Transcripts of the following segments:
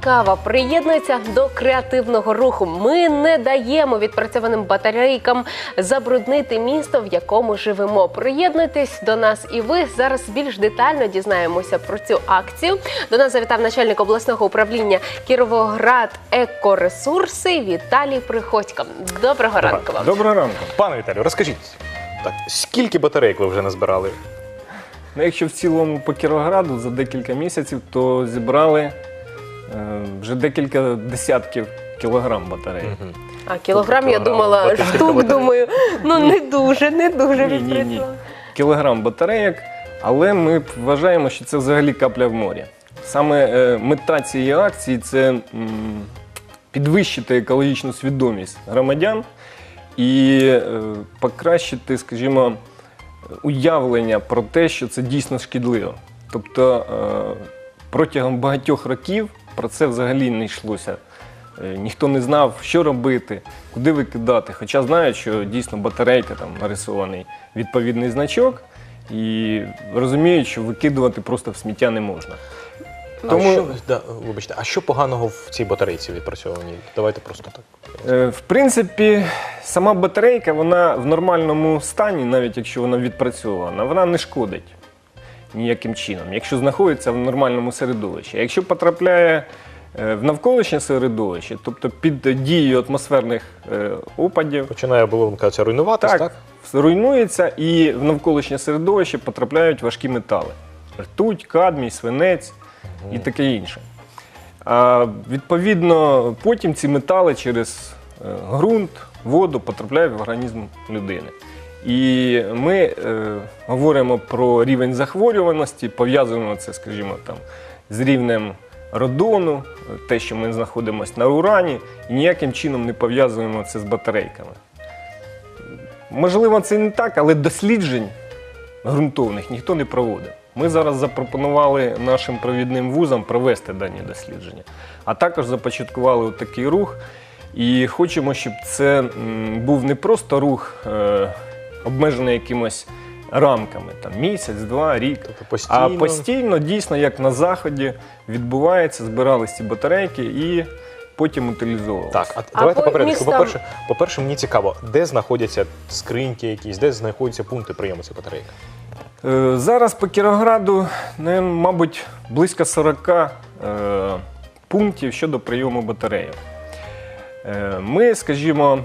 кава приєднується до креативного руху. Ми не даємо відпрацьованим батарейкам забруднити місто, в якому живемо. Приєднуйтесь до нас, і ви зараз більш детально дізнаємося про цю акцію. До нас завітав начальник обласного управління Кіровоград екоресурси Віталій Приходько. Доброго ранку вам. Доброго ранку. Пане Віталію, розкажіть, так, скільки батарейок ви вже назбирали? Ну, якщо в цілому по Кіровограду за декілька місяців, то зібрали е, вже декілька десятків кілограм батарей. А кілограм, я Кілограм думала, батарейок. штук, думаю, ну не дуже, не дуже Ні, ні, ні. Кілограм батарейок, але ми вважаємо, що це взагалі капля в морі. Саме е, мета цієї акції це м, підвищити екологічну свідомість громадян і е, покращити, скажімо, уявлення про те, що це дійсно шкідливо. Тобто е, протягом багатьох років про це взагалі не йшлося. Е, Ніхто не знав, що робити, куди викидати. Хоча знають, що дійсно батарейка там нарисований відповідний значок, і розуміють, що викидувати просто в сміття не можна. Тому- А що, да, вибачте, а що поганого в цій батарейці відпрацьованій? Давайте просто так. Е, В принципі, сама батарейка, вона в нормальному стані, навіть якщо вона відпрацьована, вона не шкодить ніяким чином, якщо знаходиться в нормальному середовищі. А Якщо потрапляє е, в навколишнє середовище, тобто під дією атмосферних е, опадів, Починає оболонка ця руйнуватись, так? так, руйнується і в навколишнє середовище потрапляють важкі метали: ртуть, кадмій, свинець і таке інше. А, відповідно, потім ці метали через е, ґрунт, воду потрапляють в організм людини. І ми е, говоримо про рівень захворюваності, пов'язуємо це, скажімо, там, з рівнем родону, те, що ми знаходимося на урані, і ніяким чином не пов'язуємо це з батарейками. Можливо, це не так, але досліджень ґрунтовних ніхто не проводив. Ми зараз запропонували нашим провідним вузам провести дані дослідження, а також започаткували такий рух. І хочемо, щоб це був не просто рух, е, обмежений якимось рамками, там місяць, два, рік. Тобто постійно. А постійно, дійсно, як на заході, відбувається, збирались ці батарейки і потім утилізовувалися. Так, а, давайте по порядку. містам? По-перше, по-перше, мені цікаво, де знаходяться скриньки якісь, де знаходяться пункти прийому цих батарейок? Е, Зараз по Кіровограду, ну, мабуть, близько 40 е, пунктів щодо прийому батареїв. Е, Ми, скажімо,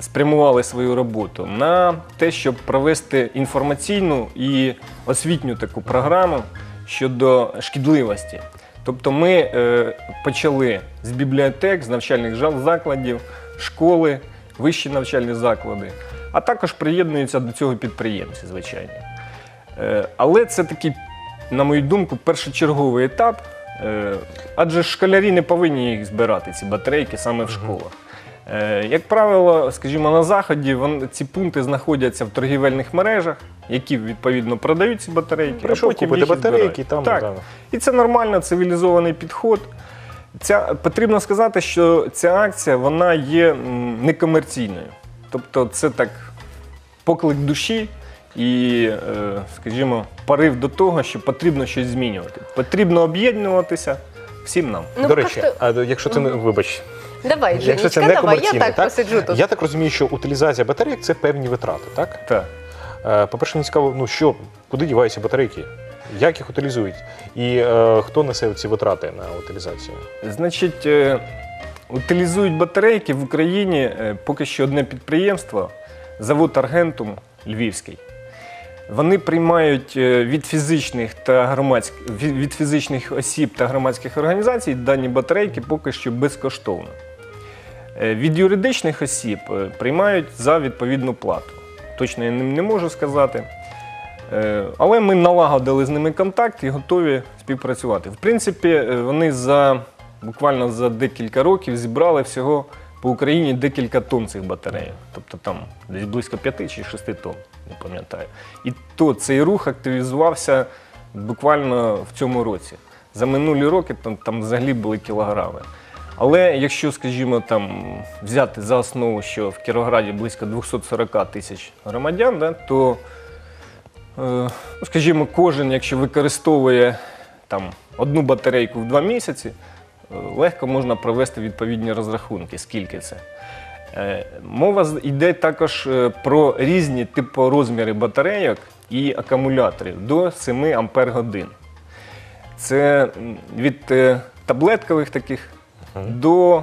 спрямували свою роботу на те, щоб провести інформаційну і освітню таку програму щодо шкідливості. Тобто ми е, почали з бібліотек, з навчальних закладів, школи, вищі навчальні заклади, а також приєднуються до цього підприємці, звичайно. Е, Але це такий, на мою думку, першочерговий етап. е, Адже школярі не повинні їх збирати, ці батарейки саме в школах. Е, Як правило, скажімо, на заході ці пункти знаходяться в торгівельних мережах, які відповідно продають ці батарейки. Прийшов купити і батарейки, там, так. да. І це нормально, цивілізований підход. Ця, потрібно сказати, що ця акція вона є некомерційною. Тобто це так поклик душі і, е, скажімо, порив до того, що потрібно щось змінювати. Потрібно об'єднуватися всім нам. Ну, До речі, просто- а якщо це не вибач, Давай, якщо Женечка, це не давай, я комерційне, так, так? посиджу тут. Я так розумію, що утилізація батарейок це певні витрати, так? Так. Е, По-перше, мені цікаво, ну що, куди діваються батарейки? Як їх утилізують? І е, хто несе ці витрати на утилізацію? Значить, е, утилізують батарейки в Україні е, поки що одне підприємство, завод Аргентум Львівський. Вони приймають е, від фізичних та громадських від від фізичних осіб та громадських організацій дані батарейки поки що безкоштовно. Е, Від юридичних осіб е, приймають за відповідну плату. Точно я не можу сказати. Е, Але ми налагодили з ними контакт і готові співпрацювати. В принципі, вони за буквально за декілька років зібрали всього по Україні декілька тонн цих батарей. Тобто там десь близько 5 чи 6 тонн, не пам'ятаю. І то цей рух активізувався буквально в цьому році. За минулі роки там, там взагалі були кілограми. Але якщо, скажімо, там взяти за основу, що в Кіровограді близько 240 тисяч громадян, да, то, е, ну, скажімо, кожен, якщо використовує там, одну батарейку в два місяці, легко можна провести відповідні розрахунки, скільки це. Е, Мова йде також е, про різні типу розміри батарейок і акумуляторів до 7 ампер годин. Це від е, таблеткових таких до е,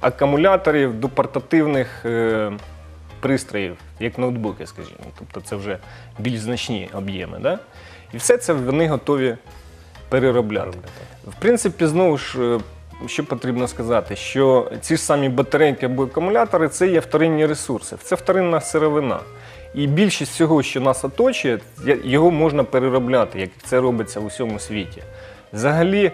акумуляторів, до портативних е, пристроїв, як ноутбуки, скажімо. Тобто це вже більш значні об'єми. Да? І все це вони готові переробляти. В принципі, знову ж, е, що потрібно сказати, що ці ж самі батарейки або акумулятори це є вторинні ресурси, це вторинна сировина. І більшість всього, що нас оточує, його можна переробляти, як це робиться в усьому світі. Взагалі,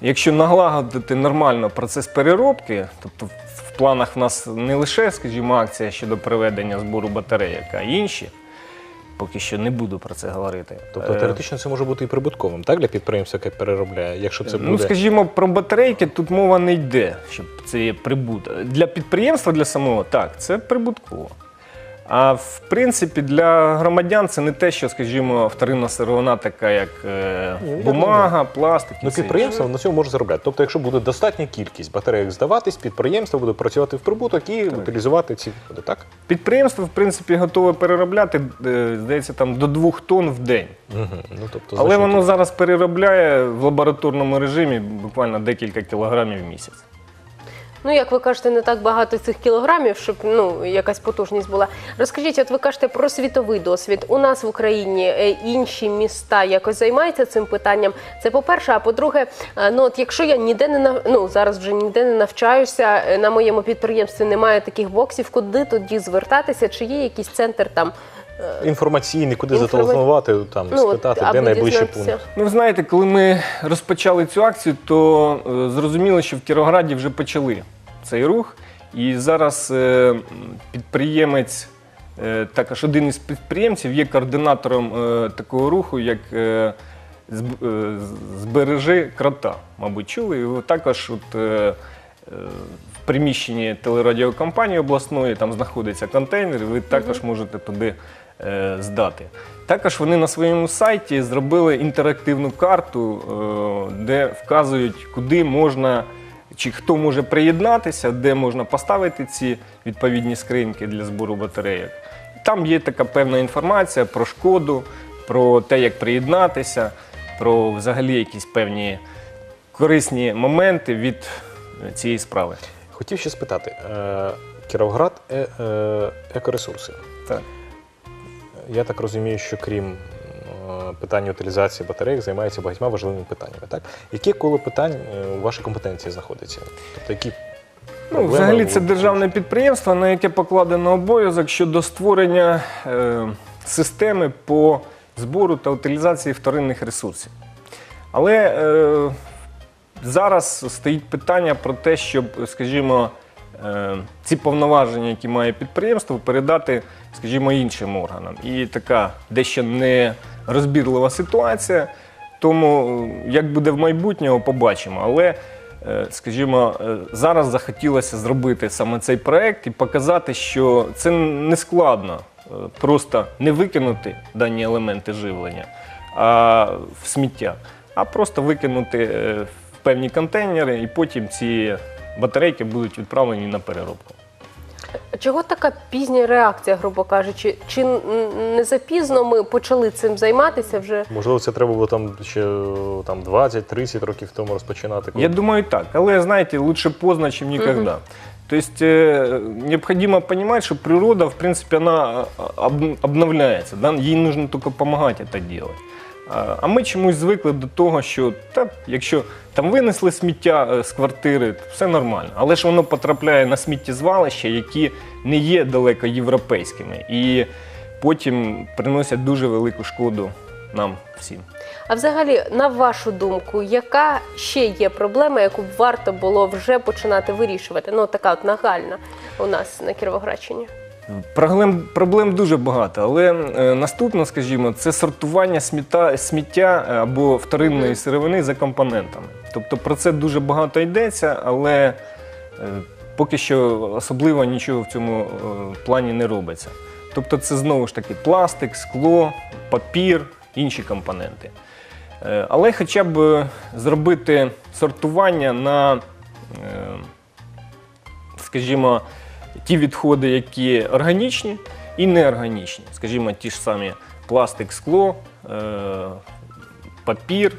якщо налагодити нормально процес переробки, тобто в- планах в нас не лише, скажімо, акція щодо приведення збору батарейок, а й інші, поки що не буду про це говорити. Тобто Е, теоретично це може бути і прибутковим, так, для підприємства, яке переробляє, якщо це буде. Ну, скажімо, про батарейки тут мова не йде, щоб це є прибуток. Для підприємства, для самого, так, це прибутково. А в принципі, для громадян це не те, що, скажімо, вторинна сировина, така як е, Ні, я бумага, пластик. і Ну, все підприємство на цьому може заробляти. Тобто, якщо буде достатня кількість батарейок здаватись, підприємство буде працювати в прибуток і утилізувати ці відходи, так? Підприємство, в принципі, готове переробляти, е, здається, там до двох тонн в день. Угу. Ну, тобто, Але значно воно зараз переробляє в лабораторному режимі буквально декілька кілограмів в місяць. Ну, як ви кажете, не так багато цих кілограмів, щоб ну якась потужність була. Розкажіть, от ви кажете про світовий досвід. У нас в Україні е, інші міста якось займаються цим питанням. Це по-перше, а по-друге, е, ну от якщо я ніде не нав... ну зараз вже ніде не навчаюся, е, на моєму підприємстві немає таких боксів, куди тоді звертатися? Чи є якийсь центр там? інформаційний, куди Інформа- зателефонувати, там, Ну, спитати, де найближчий пункт. Ну, ви знаєте, коли ми розпочали цю акцію, то е, зрозуміло, що в Кіровограді вже почали цей рух. І зараз е, підприємець, е, також один із підприємців, є координатором е, такого руху, як е, «Зб- е, з- збережи крота. Мабуть, чули. І також от, в приміщенні телерадіокомпанії обласної там знаходиться контейнер, і ви також можете туди здати. Також вони на своєму сайті зробили інтерактивну карту, де вказують, куди можна чи хто може приєднатися, де можна поставити ці відповідні скриньки для збору батарейок. Там є така певна інформація про шкоду, про те, як приєднатися, про взагалі якісь певні корисні моменти від е, цієї справи. Хотів ще спитати: е, Кіровград е, е, екоресурси. Так. Я так розумію, що крім питання утилізації батарейок займається багатьма важливими питаннями. Так? Яке коло питань е, у вашій компетенції знаходиться? Тобто, які Ну, взагалі, це державне підприємство, на яке покладено обов'язок щодо створення е, системи по збору та утилізації вторинних ресурсів. Але е, зараз стоїть питання про те, щоб, скажімо, е, ці повноваження, які має підприємство, передати, скажімо, іншим органам. І така дещо нерозбірлива ситуація. Тому е, як буде в майбутньому, побачимо. Але е, скажімо, е, зараз захотілося зробити саме цей проект і показати, що це не складно просто не викинути дані елементи живлення а в сміття, а просто викинути в певні контейнери, і потім ці батарейки будуть відправлені на переробку. Чого така пізня реакція, грубо кажучи? Чи н- не запізно ми почали цим займатися вже? Можливо, це треба було там ще е, там, 20-30 років тому розпочинати. коли- Я думаю, так. Але, знаете, лучше поздно, чем никогда. То есть э, необходимо понимать, что природа, в принципе, она э, об- обновляется. Да? Їй нужно только помогать это делать. А- ми чомусь звикли до того, що та, якщо там винесли сміття е, з квартири, то все нормально. Але ж воно потрапляє на сміттєзвалища, які не є далеко європейськими, і потім приносять дуже велику шкоду нам всім. А взагалі, на вашу думку, яка ще є проблема, яку б варто було вже починати вирішувати? Ну, така от нагальна у нас на Кіровоградщині. Проблем, проблем дуже багато, але е, наступне, скажімо, це сортування сміття, сміття е, або вторинної сировини за компонентами. Тобто про це дуже багато йдеться, але е, поки що особливо нічого в цьому е, плані не робиться. Тобто це знову ж таки пластик, скло, папір, інші компоненти. Е, Але хоча б е, зробити сортування на, е, скажімо, ті відходи, які органічні і неорганічні. Скажімо, ті ж самі пластик, скло, е, папір,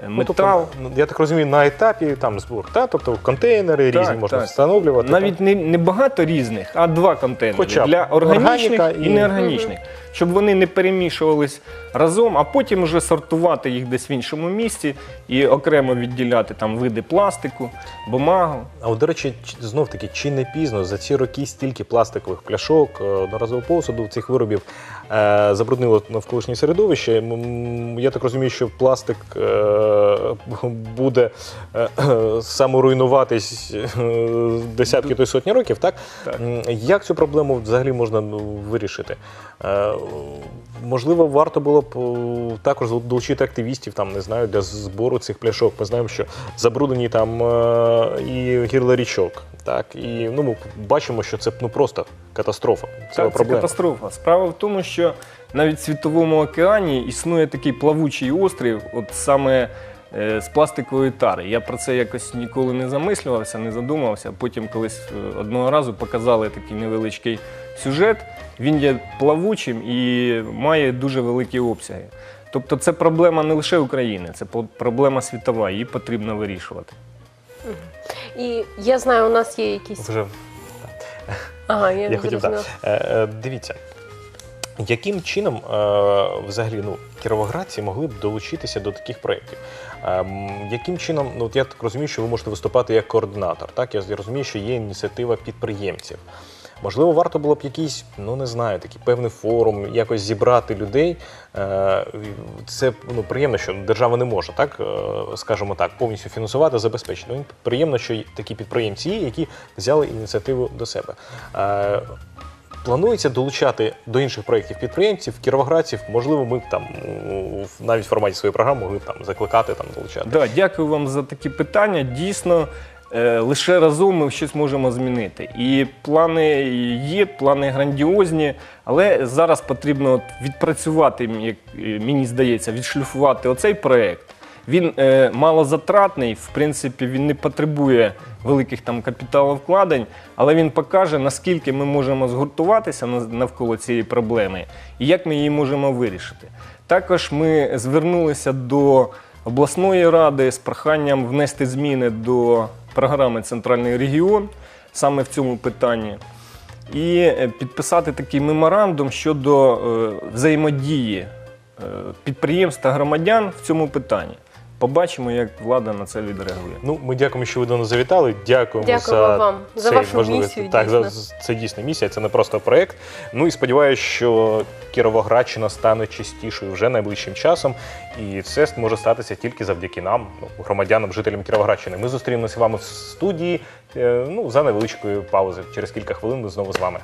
Метал, Ну, тобто, метал. ну, я так розумію, на етапі там збор, та? тобто контейнери Так, різні можна так. встановлювати. Навіть не, не багато різних, а два контейнери Хоча для органічних і і- неорганічних, щоб вони не перемішувались разом, а потім вже сортувати їх десь в іншому місці і окремо відділяти там види пластику, бумагу. А от, до речі, знов таки, чи не пізно за ці роки стільки пластикових пляшок, е, одноразового посуду цих виробів е, забруднило навколишнє середовище. Я так розумію, що пластик е, буде е, е, саморуйнуватись е, десятки то й сотні років, так? Так. Як цю проблему взагалі можна ну, вирішити? Е, Можливо, варто було б е, також долучити активістів, там не знаю, для збору цих пляшок. Ми знаємо, що забруднені там е, і гірла річок. Так і ну ми бачимо, що це ну просто катастрофа. Це Так, це катастрофа. Справа в тому, що навіть в світовому океані існує такий плавучий острів, от саме з пластикової тари. Я про це якось ніколи не замислювався, не задумався. Потім колись е, одного разу показали такий невеличкий сюжет. Він є плавучим і має дуже великі обсяги. Тобто це проблема не лише України, це проблема світова, її потрібно вирішувати. І я знаю, у нас є якісь. Вже Ага, я, я хотів так. Е, е, дивіться. Яким чином е, взагалі ну, кіровоградці могли б долучитися до таких проєктів? Е, яким чином, ну от я так розумію, що ви можете виступати як координатор, так? Я розумію, що є ініціатива підприємців. Можливо, варто було б якийсь, ну не знаю, такий певний форум, якось зібрати людей. Е, Це ну, приємно, що держава не може, так е, скажімо так, повністю фінансувати, забезпечити. Ну, Приємно, що такі підприємці є, які взяли ініціативу до себе. Планується долучати до інших проєктів підприємців, кіровоградців. Можливо, ми б там навіть в форматі своєї програми могли б там закликати там долучати. Да, дякую вам за такі питання. Дійсно, е, лише разом ми щось можемо змінити. І плани є, плани грандіозні, але зараз потрібно відпрацювати, як е, мені здається, відшліфувати оцей проект. Він е, малозатратний, в принципі, він не потребує великих там капіталовкладень, але він покаже, наскільки ми можемо згуртуватися навколо цієї проблеми і як ми її можемо вирішити. Також ми звернулися до обласної ради з проханням внести зміни до програми Центральний регіон саме в цьому питанні. І е, підписати такий меморандум щодо е, взаємодії е, підприємств та громадян в цьому питанні. Побачимо, як влада на це відреагує. Ну, ми дякуємо, що ви до нас завітали. Дякуємо, Дякуємо за вам за цей вашу важливий- місію, Так, за, дійсно. це дійсно місія, це не просто проєкт. Ну і сподіваюся, що Кіровоградщина стане чистішою вже найближчим часом. І це може статися тільки завдяки нам, ну, громадянам, жителям Кіровоградщини. Ми зустрінемося з вами в студії. е, Ну, за невеличкою паузою. Через кілька хвилин ми знову з вами.